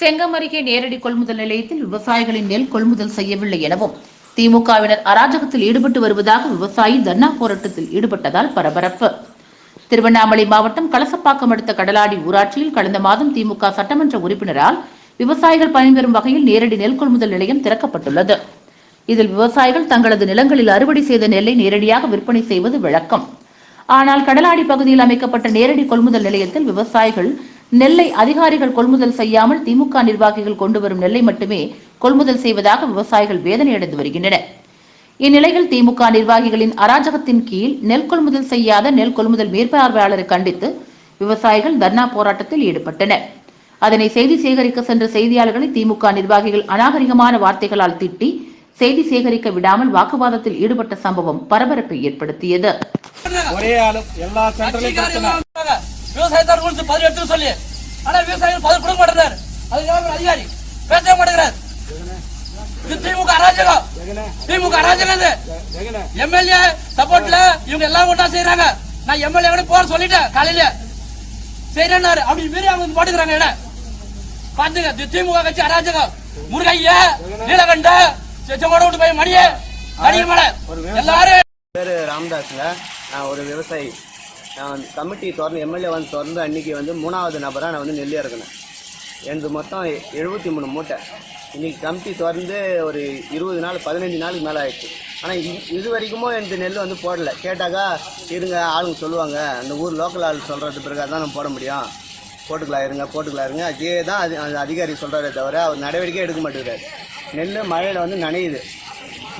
செங்கம் அருகே நேரடி கொள்முதல் நிலையத்தில் விவசாயிகளின் நெல் கொள்முதல் செய்யவில்லை எனவும் திமுகவினர் அராஜகத்தில் ஈடுபட்டு வருவதாக விவசாயி தர்ணா போராட்டத்தில் ஈடுபட்டதால் பரபரப்பு. திருவண்ணாமலை மாவட்டம் கலசப்பாக்கம் அடுத்த கடலாடி ஊராட்சியில் கடந்த மாதம் திமுக சட்டமன்ற உறுப்பினரால் விவசாயிகள் பயன்பெறும் வகையில் நேரடி நெல் கொள்முதல் நிலையம் திறக்கப்பட்டுள்ளது. இதில் விவசாயிகள் தங்களது நிலங்களில் அறுவடை செய்த நெல்லை நேரடியாக விற்பனை செய்வது வழக்கம். ஆனால் கடலாடி பகுதியில் அமைக்கப்பட்ட நேரடி கொள்முதல் நிலையத்தில் விவசாயிகள் நெல்லை அதிகாரிகள் கொள்முதல் செய்யாமல் திமுக நிர்வாகிகள் கொண்டு வரும் நெல்லை மட்டுமே கொள்முதல் செய்வதாக விவசாயிகள் வேதனையடைந்து வருகின்றனர். இந்நிலையில் திமுக நிர்வாகிகளின் அராஜகத்தின் கீழ் நெல் கொள்முதல் செய்யாத நெல் கொள்முதல் மேற்பார்வையாளரை கண்டித்து விவசாயிகள் தர்ணா போராட்டத்தில் ஈடுபட்டனர். அதனை செய்தி சேகரிக்க சென்ற செய்தியாளர்களை திமுக நிர்வாகிகள் அநாகரிகமான வார்த்தைகளால் திட்டி செய்தி சேகரிக்க விடாமல் வாக்குவாதத்தில் ஈடுபட்ட சம்பவம் பரபரப்பை ஏற்படுத்தியது. ஒரே ஆளு. எல்லா ஆனா விவசாயிகள் பதில் கொடுக்க மாட்டேங்கிறார் அதுக்காக அதிகாரி. பேசவே மாட்டேங்கிறார். திமுக அராஜகம். திமுக அராஜகம் இது. எம்எல்ஏ சப்போர்ட்ல இவங்க எல்லாம் ஒன்றா செய்யறாங்க நான் எம்எல்ஏ போற சொல்லிட்டேன் காலையில. செய்யறாரு அப்படி மீறி அவங்க போட்டுக்கிறாங்க என்ன பாத்துங்க திமுக கட்சி அராஜகம். முருகையா நீலகண்ட செச்சமோட விட்டு போய் மணியே மணியமலை எல்லாரும் பேர் ராமதாஸுங்க. நான் ஒரு விவசாயி. நான் வந்து கமிட்டி திறந்து எம்எல்ஏ வந்து திறந்து அன்றைக்கி வந்து மூணாவது நபராக நான் வந்து நெல் இறக்குனேன் எனது மொத்தம் எழுபத்தி மூணு மூட்டை. இன்னைக்கு கமிட்டி திறந்து ஒரு இருபது நாள் பதினஞ்சு நாளுக்கு மேலே ஆயிடுச்சு. ஆனால் இது இது வரைக்குமோ எனக்கு நெல் வந்து போடலை. கேட்டாக்கா இருங்க ஆளுங்க சொல்லுவாங்க. அந்த ஊர் லோக்கல் ஆள் சொல்கிறது பிறகு தான் நம்ம போட முடியும். போட்டுக்கலாம் இருங்க போட்டுக்கலாம் இருங்க. அதே தான் அது அந்த அதிகாரி சொல்கிறாரே தவிர அவர் நடவடிக்கை எடுக்க மாட்டேங்கிறார். நெல் மழையில் வந்து நனையுது.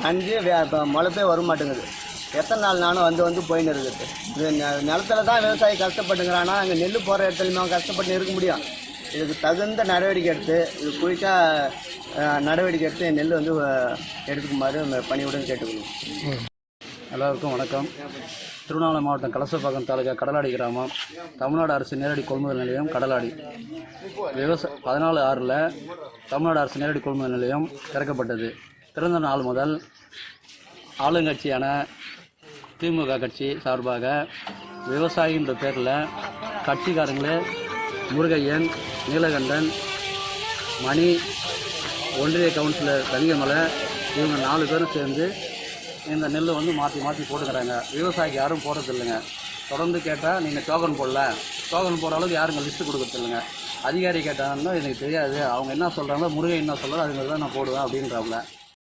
நனைஞ்சு இப்போ முளைப்பே வர மாட்டேங்குது. எத்தனை நாள் நானும் வந்து வந்து போயின்னு இருக்குது. இது நிலத்துல தான் விவசாயி கஷ்டப்பட்டுங்கிறானா அங்கே நெல் போகிற இடத்துலையுமே கஷ்டப்பட்டு இருக்க முடியும். இதுக்கு தகுந்த நடவடிக்கை எடுத்து இது குயிக்காக நடவடிக்கை எடுத்து நெல் வந்து எடுத்துக்குமாறு பணியுடன் கேட்டுக்கணும் எல்லாருக்கும் வணக்கம். திருவண்ணாமலை மாவட்டம் கலசப்பாக்கம் தாலுகா கடலாடி கிராமம். தமிழ்நாடு அரசு நேரடி கொள்முதல் நிலையம் கடலாடி. விவசாய பதினாலு ஆறில் தமிழ்நாடு அரசு நேரடி கொள்முதல் நிலையம் திறக்கப்பட்டது. திறந்த நாள் முதல் ஆளுங்கட்சியான திமுக கட்சி சார்பாக விவசாயின்ற பேரில் கட்சிக்காரங்களே முருகையன் நீலகண்டன் மணி ஒன்றிய கவுன்சிலர் தங்கமலை இவங்க நாலு பேரும் சேர்ந்து இந்த நெல்லை வந்து மாற்றி மாற்றி போட்டுக்கிறாங்க. விவசாயிக்கு யாரும் போடுறது இல்லைங்க தொடர்ந்து கேட்டால் நீங்கள் டோக்கன் போடல. டோக்கன் போடுற அளவுக்கு யாருங்க லிஸ்ட்டு கொடுக்குறது இல்லைங்க அதிகாரி கேட்டாங்கன்னா எனக்கு தெரியாது. அவங்க என்ன சொல்கிறாங்களோ முருகை என்ன சொல்கிறாரோ அது தான் நான் போடுவேன் அப்படின்றாப்புல.